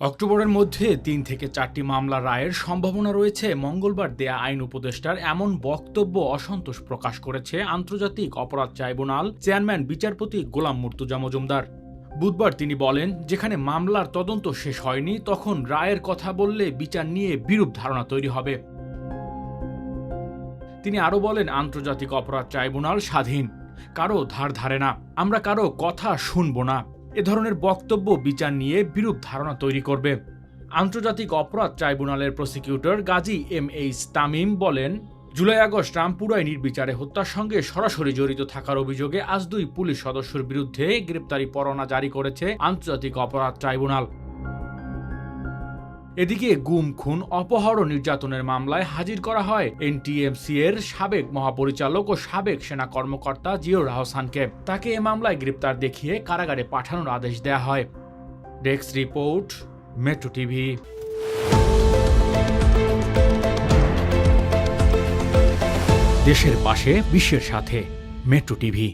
অক্টোবরের মধ্যে তিন থেকে চারটি মামলা রায়ের সম্ভাবনা রয়েছে। মঙ্গলবার দেয়া আইন উপদেষ্টার এমন বক্তব্য অসন্তোষ প্রকাশ করেছে আন্তর্জাতিক অপরাধ ট্রাইব্যুনাল চেয়ারম্যান, বিচারপতি গোলাম মুর্তুজা মজুমদার। বুধবার তিনি বলেন, যেখানে মামলার তদন্ত শেষ হয়নি, তখন রায়ের কথা বললে বিচার নিয়ে বিরূপ ধারণা তৈরি হবে। তিনি আরও বলেন, আন্তর্জাতিক অপরাধ ট্রাইব্যুনাল স্বাধীন। কারও ধার ধারে না। আমরা কারও কথা শুনব না। এ ধরনের বক্তব্য বিচার নিয়ে বিরূপ ধারণা তৈরি করবে। আন্তর্জাতিক অপরাধ ট্রাইব্যুনালের prosecutor Gazi M H Tamim বলেন, জুলাই আগস্ট রামপুরায় নির্বিচারে হত্যার সঙ্গে সরাসরি জড়িত থাকার অভিযোগে আজ দুই পুলিশ সদস্যের বিরুদ্ধে গ্রেপ্তারি পরোয়ানা জারি করেছে আন্তর্জাতিক অপরাধ ট্রাইব্যুনাল। এদিকে গুম, খুন, অপহরণ নির্যাতনের মামলায় হাজির করা হয় এনটিএমসি এর সাবেক মহাপরিচালক ও সাবেক সেনা কর্মকর্তা জিয়র আহসানকে তাকে এ মামলায় গ্রেপ্তার দেখিয়ে কারাগারে পাঠানোর আদেশ দেয়া হয়। Desk report, metro TV. দেশের পাশে, বিশ্বের সাথে, মেট্রো টিভি।